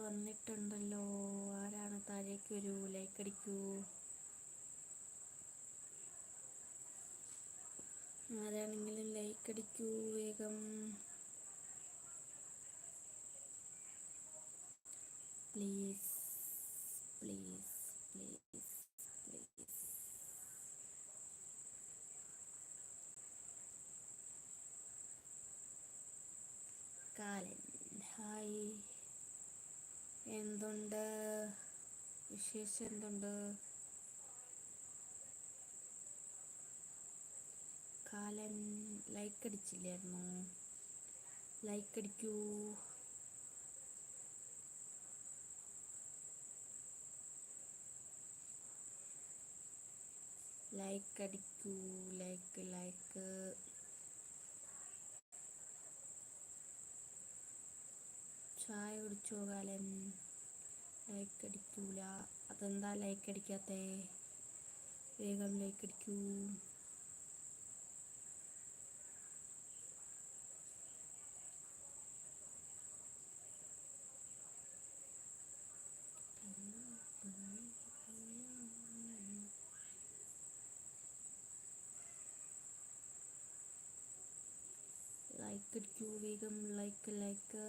വന്നിട്ടുണ്ടല്ലോ. ആരാണ് താഴേക്ക് വരൂ ലൈക്ക് അടിക്കൂ. ആരാണെങ്കിലും ലൈക്ക് അടിക്കൂ വേഗം. Please please please Kalan hi എന്തുണ്ട്? വിശേഷം എന്തുണ്ട്? കാലൻ ലൈക്ക് അടിച്ചില്ലായിരുന്നു? ലൈക്ക് അടിക്കൂ. ലൈക്ക് അടിക്കൂ. ലൈക്ക് ലൈക്ക് ചായ കുടിച്ചോ കാലൻ ലൈക്ക് അടിക്കൂല അതെന്താ ലൈക്ക് അടിക്കാത്തേ വേഗം ലൈക്ക് അടിക്കൂ ലൈക്ക് അടിക്കൂ വേഗം ലൈക്ക് ലൈക്ക്.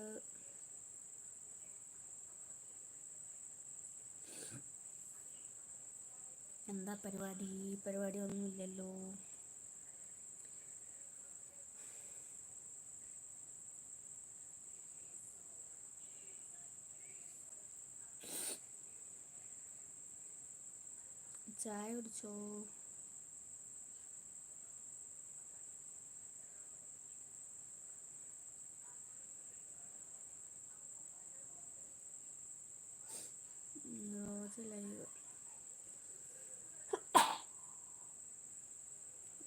എന്താ പരിപാടി? പരിപാടി ഒന്നുമില്ലല്ലോ ചായ കുടിച്ചോ റോസ് ലൈവ്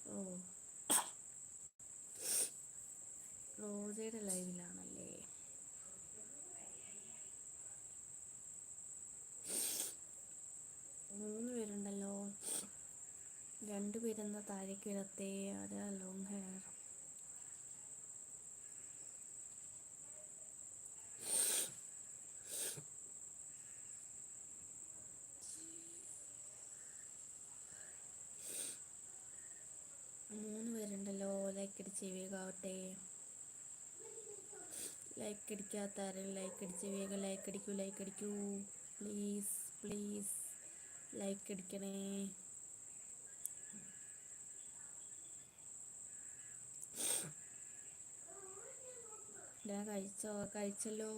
ഓ റോസയുടെ ലൈവിലാണല്ലേ മൂന്ന് പേരുണ്ടല്ലോ രണ്ട് പേരെന്താ താഴേക്ക് വരത്തേ ആരാ ലോങ് ഹെയർ മൂന്ന് പേരുണ്ടല്ലോ ലൈക്ക് അടിച്ച് വേഗാവട്ടെ ലൈക്ക് അടിക്കാത്ത ആരും ലൈക്ക് അടിച്ച് വേഗം ലൈക്ക് അടിക്കൂ ലൈക്ക് അടിക്കൂ. പ്ലീസ് പ്ലീസ് ലൈക്ക് അടിക്കണേ. ഞാൻ കഴിച്ചോ കഴിച്ചല്ലോ.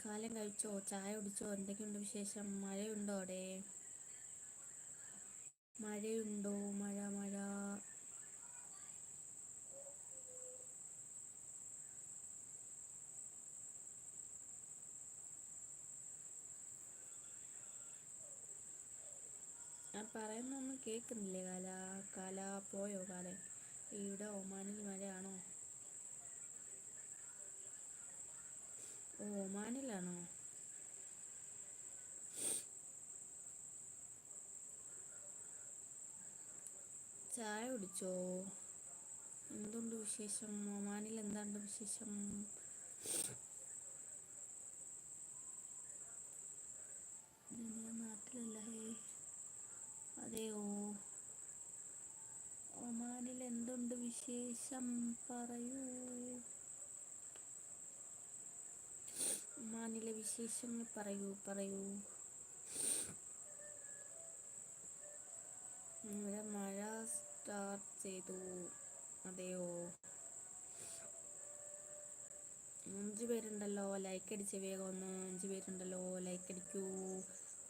കാലം കഴിച്ചോ ചായ കുടിച്ചോ എന്തൊക്കെയുണ്ട് വിശേഷം? മഴയുണ്ടോ അവിടെ? മഴയുണ്ടോ? മഴ മഴ. ഞാൻ പറയുന്നൊന്നും കേൾക്കുന്നില്ലേ കാല? കാല പോയോ കാലൻ ഇവിടെ ഒമാനിൽ മഴയാണോ? ഓ ഒമാനിലാണോ ചായ കുടിച്ചോ? എന്തുണ്ട് വിശേഷം? ഒമാനിൽ എന്താണ്ട് വിശേഷം? ഞാൻ നാട്ടിലല്ല അതെയോ? ഒമാനിൽ എന്തുണ്ട് വിശേഷം? പറയൂ. ഒമാനിലെ വിശേഷങ്ങൾ പറയൂ പറയൂ. ഇവിടെ മഴ സ്റ്റാർട്ട് ചെയ്തു. അതെയോ? അഞ്ച് പേരുണ്ടല്ലോ ലൈക്ക് അടിച്ച് വേഗം ഒന്ന് അഞ്ച് പേരുണ്ടല്ലോ ലൈക്ക് അടിക്കൂ.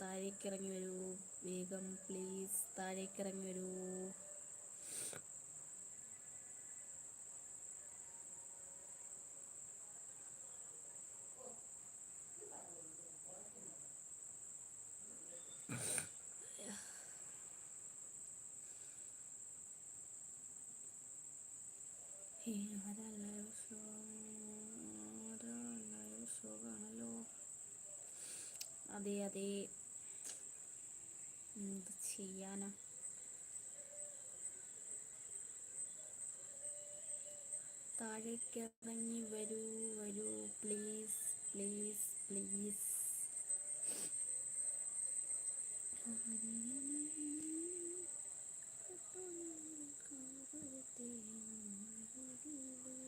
താഴേക്ക് ഇറങ്ങി വരൂ. വേഗം പ്ലീസ് താഴേക്ക് ഇറങ്ങി വരൂ ഹേ, ആരാ ലൈവ് ഷോ ആരാ ലൈവ് ഷോ കാണല്ലോ അതെ അതെ എന്ത് ചെയ്യാനാ താഴേക്ക് ഇറങ്ങി വരൂ വരൂ. Please please please. ഓ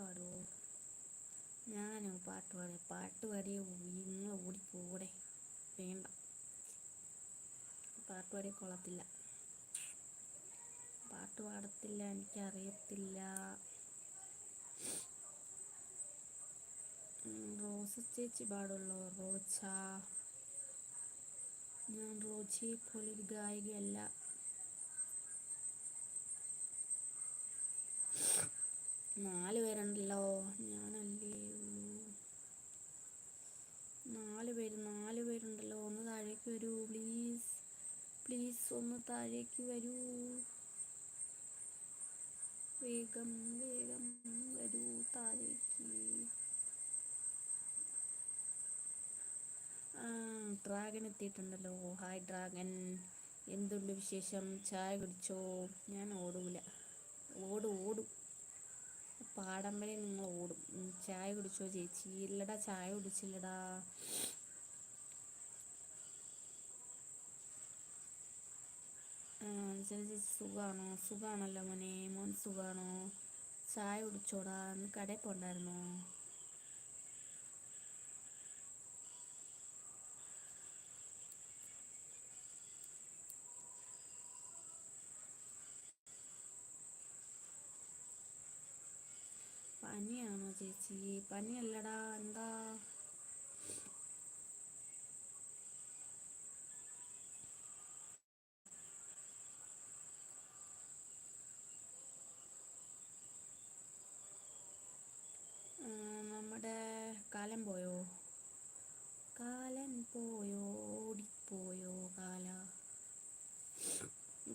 പാടുമോ ഞാനോ പാട്ട് പാടിയ പാട്ട് പാടിയ നിങ്ങൾ ഓടിപ്പോടെ വേണ്ട. പാട്ട് പാടിയ കൊള്ളത്തില്ല. പാട്ട് പാടത്തില്ല എനിക്കറിയത്തില്ല. റോസ് ചേച്ചി പാടുള്ളൂ? റോച്ച ഞാൻ റോച്ചയെ പോലൊരു ഗായികയല്ല. നാല് പേരുണ്ടല്ലോ. ഞാനല്ലേ ഉള്ളൂ. നാല് പേര് നാല് പേരുണ്ടല്ലോ. ഒന്ന് താഴേക്ക് വരൂ പ്ലീസ് പ്ലീസ് ഒന്ന് താഴേക്ക് വരൂ. വേഗം വേഗം വരൂ താഴേക്ക്. ഡ്രാഗൻ എത്തിയിട്ടുണ്ടല്ലോ. ഹായ് ഡ്രാഗൻ എന്തുണ്ട് വിശേഷം? ചായ കുടിച്ചോ? ഞാൻ ഓടൂല. ഓടും ഓടും. പാടം വരെ നിങ്ങൾ ഓടും. ചായ കുടിച്ചോ ചേച്ചി? ഇല്ലടാ ചായ കുടിച്ചില്ലടാ. ചേച്ചി സുഖമാണോ സുഖമാണല്ലോ മോനെ. മോൻ സുഖമാണോ ചായ കുടിച്ചോടാ. കടയിൽ പോണ്ടായിരുന്നോ? ചേച്ചി പനിയല്ലടാ എന്താ? നമ്മുടെ കാലം പോയോ? കാലൻ പോയോ? ഓടിപ്പോയോ കാല?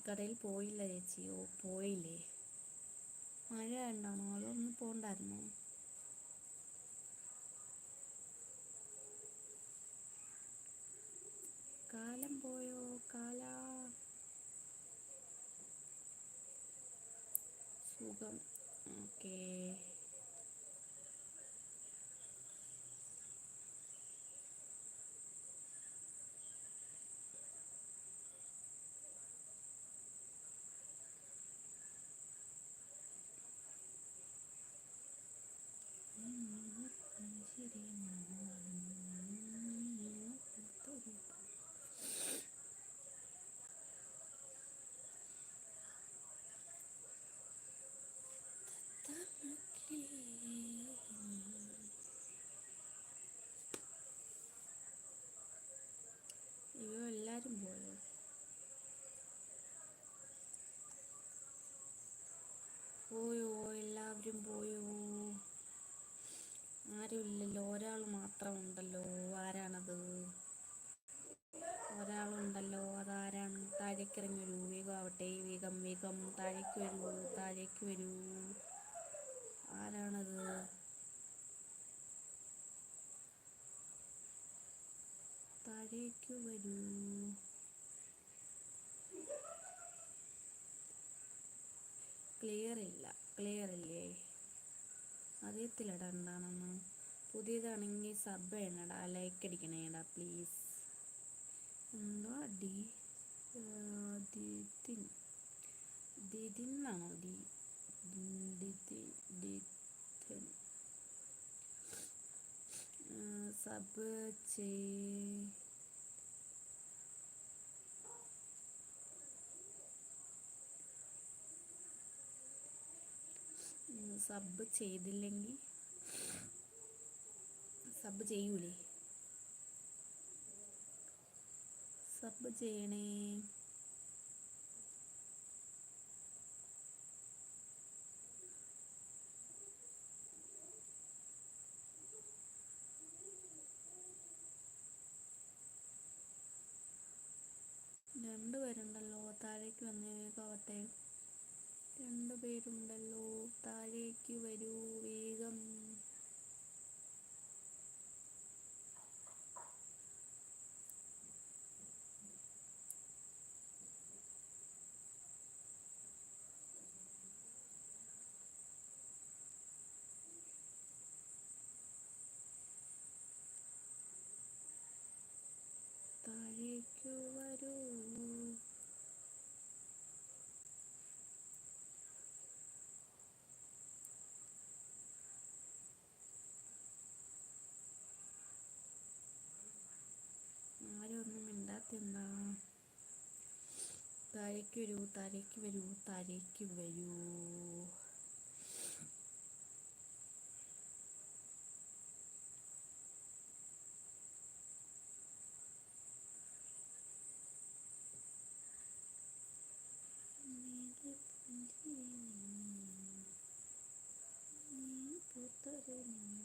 കടയിൽ പോയില്ല ചേച്ചിയോ പോയില്ലേ? മഴ ഉണ്ടാണോ അതോ ഒന്ന് പോണ്ടായിരുന്നോ? gusto. Que വേഗം വേഗം താഴേക്ക് വരൂ താഴേക്ക് വരൂ. ആരാണത്? താഴേക്ക് വരൂ. ക്ലിയർ ഇല്ല ക്ലിയർ ഇല്ലേ? അറിയത്തില്ലടാ എന്താണെന്ന്. പുതിയതാണെങ്കിൽ സബ് ചെയ്യണടാ ലൈക്ക് അടിക്കണേടാ പ്ലീസ് എന്തോ അടി? ദിതിൻ ദിതിൻ എന്നാണോ ഡി ദിതിൻ സബ് ചെയ് സബ് ചെയ്തില്ലെങ്കിൽ സബ് ചെയ്യൂലേ? സബ് ചെയ്യണേ. രണ്ട് പേരുണ്ടല്ലോ താഴേക്ക് വരൂ വേഗം താഴേക്ക് വരൂ ആരും ഒന്നും മിണ്ടാത്തെന്താ താഴേക്ക് വരൂ താഴേക്ക് വരൂ താഴേക്ക് വരൂ. പോയോ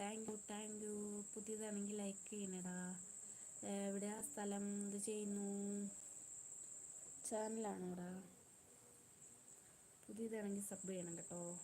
താങ്ക് യു താങ്ക് യു. പുതിയതാണെങ്കിൽ ലൈക്ക് ചെയ്യണടാ. എവിടെയാ സ്ഥലം ഇത് ചെയ്യുന്നു. ചാനലാണോടാ പുതിയതാണെങ്കിൽ സബ് ചെയ്യണം കേട്ടോ.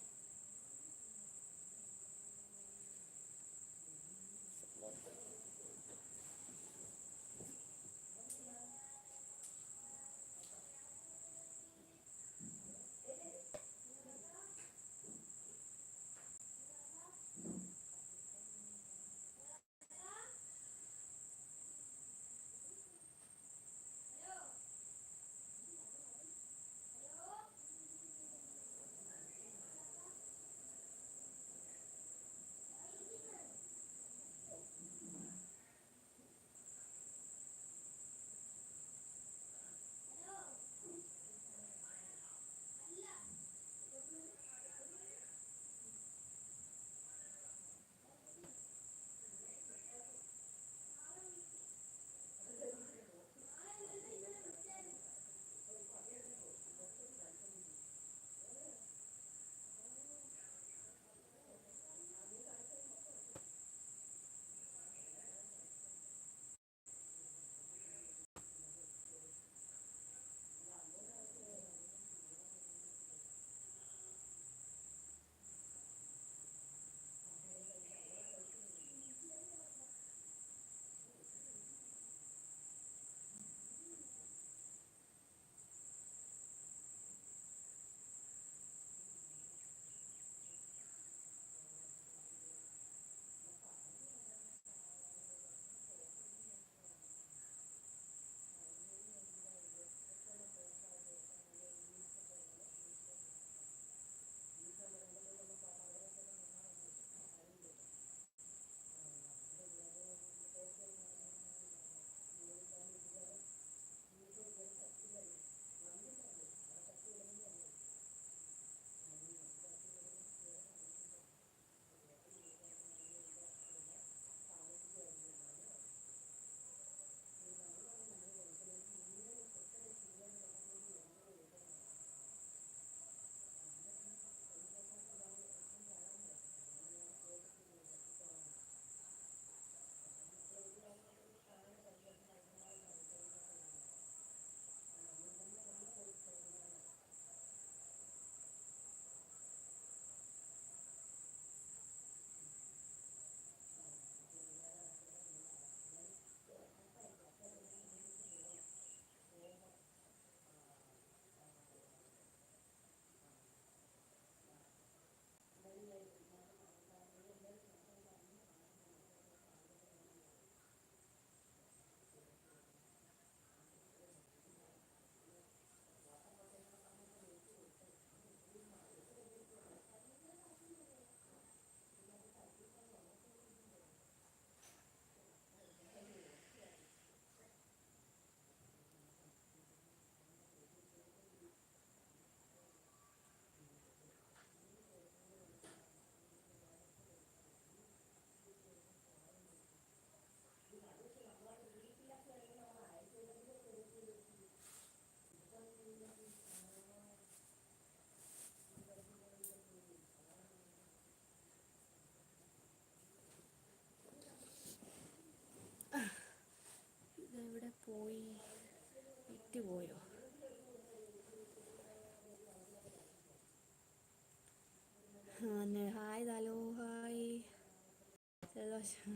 ജലദോഷം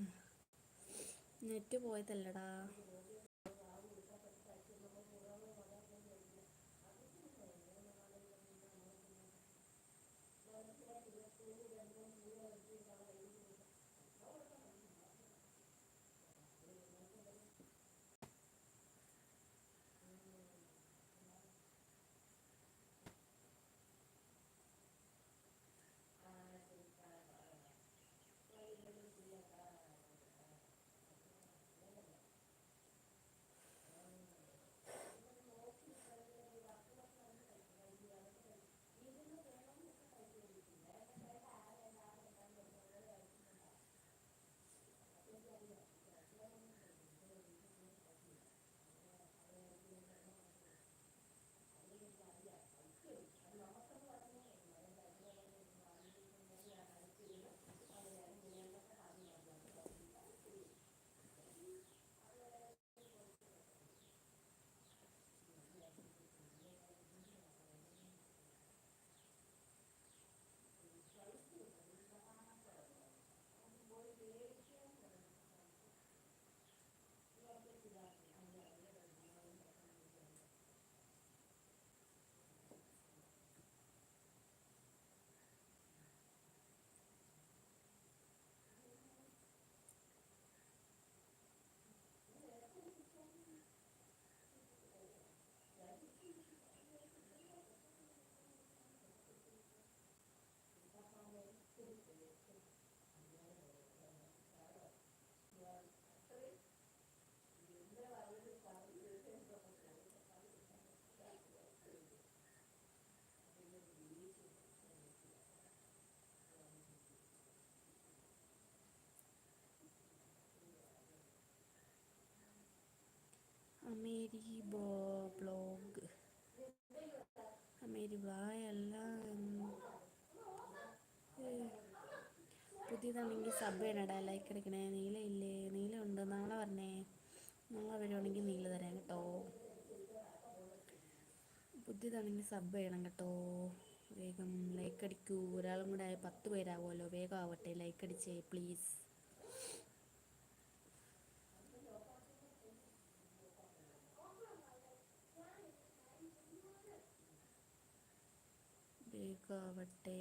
നെറ്റ് പോയതല്ലടാ. അമേരി ബോ ബ്ലോഗ് അമേരി വായല്ല പുതിയതാണെങ്കിൽ സബ് ചെയ്യണടാ ലൈക്ക് അടിക്കണേ നീല ഇല്ലേ? നീല ഉണ്ട്. നാളെ പറഞ്ഞേ നാളെ വരുവാണെങ്കിൽ നീല തരാം കേട്ടോ. പുതിയതാണെങ്കിൽ സബ് ചെയ്യണം കേട്ടോ. വേഗം ലൈക്ക് അടിക്കൂ. ഒരാളും കൂടെ പത്ത് പേരാകുമല്ലോ വേഗം ആവട്ടെ. ലൈക്ക് അടിച്ചേ പ്ലീസ് വേഗാവട്ടെ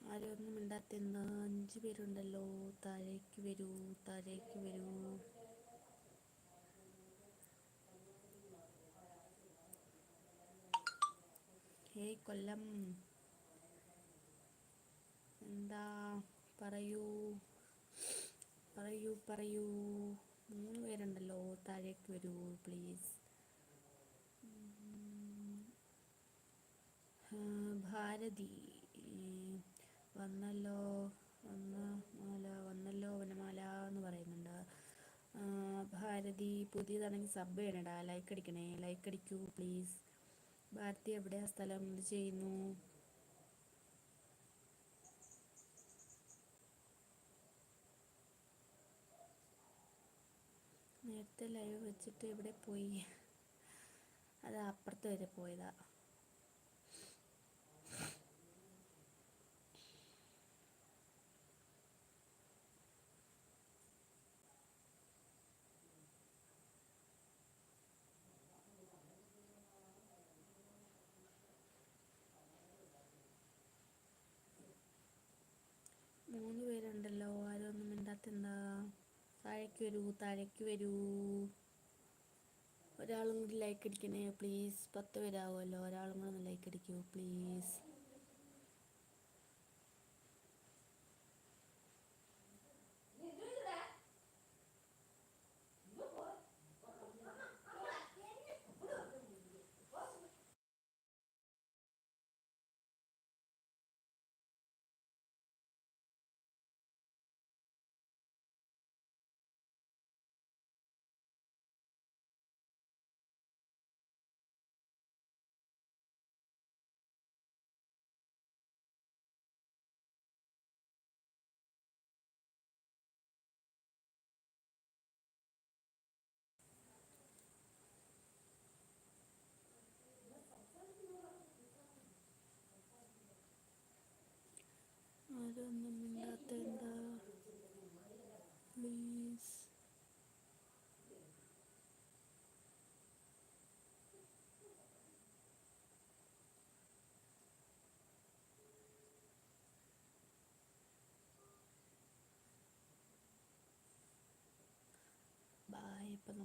ആരും ഒന്നും മിണ്ടാത്തെന്താ അഞ്ച് പേരുണ്ടല്ലോ. താഴേക്ക് വരൂ താഴേക്ക് വരൂ. ഹേയ് കൊല്ലം. എന്താ പറയൂ? പറയൂ പറയൂ. മൂന്ന് പേരുണ്ടല്ലോ താഴേക്ക് വരൂ പ്ലീസ് ഭാരതി. വന്നല്ലോ വന്ന മാല വന്നല്ലോ വനമാല എന്ന് പറയുന്നുണ്ട്. ഭാരതി പുതിയതാണെങ്കിൽ സബ് ചെയ്യണടാ. ലൈക്ക് അടിക്കണേ. ലൈക്ക് അടിക്കൂ പ്ലീസ് ഭാരതി എവിടെയാ സ്ഥലം ചെയ്യുന്നു? നേരത്തെ ലൈവ് വെച്ചിട്ട് എവിടെ പോയി? അത് അപ്പുറത്ത് വരെ പോയതാ മൂന്ന് പേരുണ്ടല്ലോ ആരും ഒന്നും മിണ്ടാത്തെന്താ താഴേക്ക് വരൂ താഴേക്ക് വരൂ. ഒരാളും കൂടി ലൈക്ക് അടിക്കണേ പ്ലീസ് പത്ത് പേരാവുമല്ലോ ഒരാളും കൂടെ ഒന്ന് ലൈക്ക് അടിക്കൂ പ്ലീസ്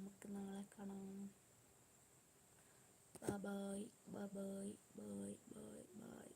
നമുക്ക് നാളെ കാണാം. Bye bye bye bye bye